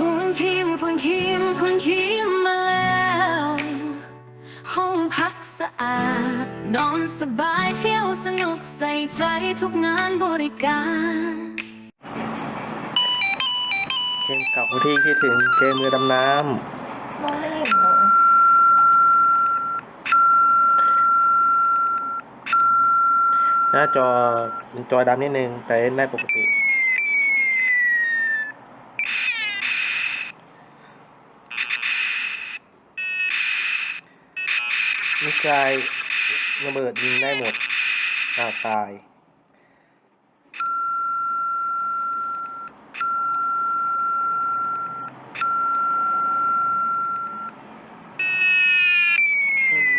พูนคิมพูนคิมพูนคิมมาแล้ว ห้องพักสะอาด นอนสบายเที่ยวสนุกใส่ใจทุกงานบริการเกมเก่าที่คิดถึงเกมเรือดำน้มองไม่เห็นเลยำหน้าจอเป็นจอดำนิดนึงแต่เล่นได้ปกติ มิสไซล์ระเบิดยิงได้หมดอ้าวตาย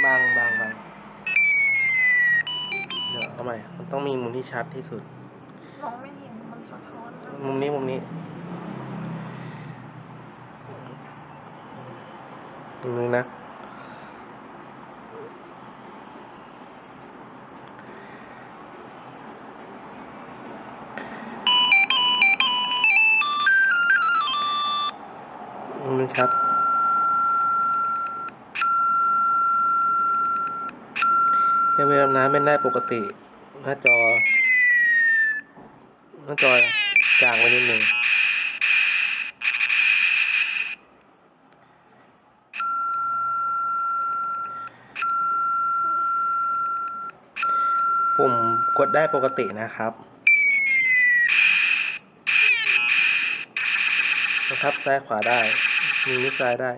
บางบางบางเดี๋ยวเอาใหม่มันต้องมีมุมที่ชัดที่สุด มองไม่เห็นมันสะท้อนมุมนี้มุมนี้มุมนึงนะมุมนึง ครับเกมเรือดำน้ำเป็นได้ปกติ หน้าจอ หน้าจอจางไปนิดหนึ่งปุ่มกดได้ปกตินะครับนะครับซ้ายขวาได้ มีนิ้วซ้ายได้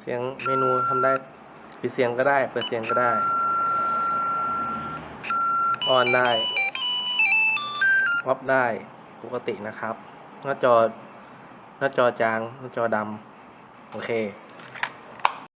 เสียงเมนูทำได้ปิดเสียงก็ได้ เปิดเสียงก็ได้ออนได้ออฟได้ปกตินะครับ หน้าจอ หน้าจอจาง หน้าจอดำ โอเค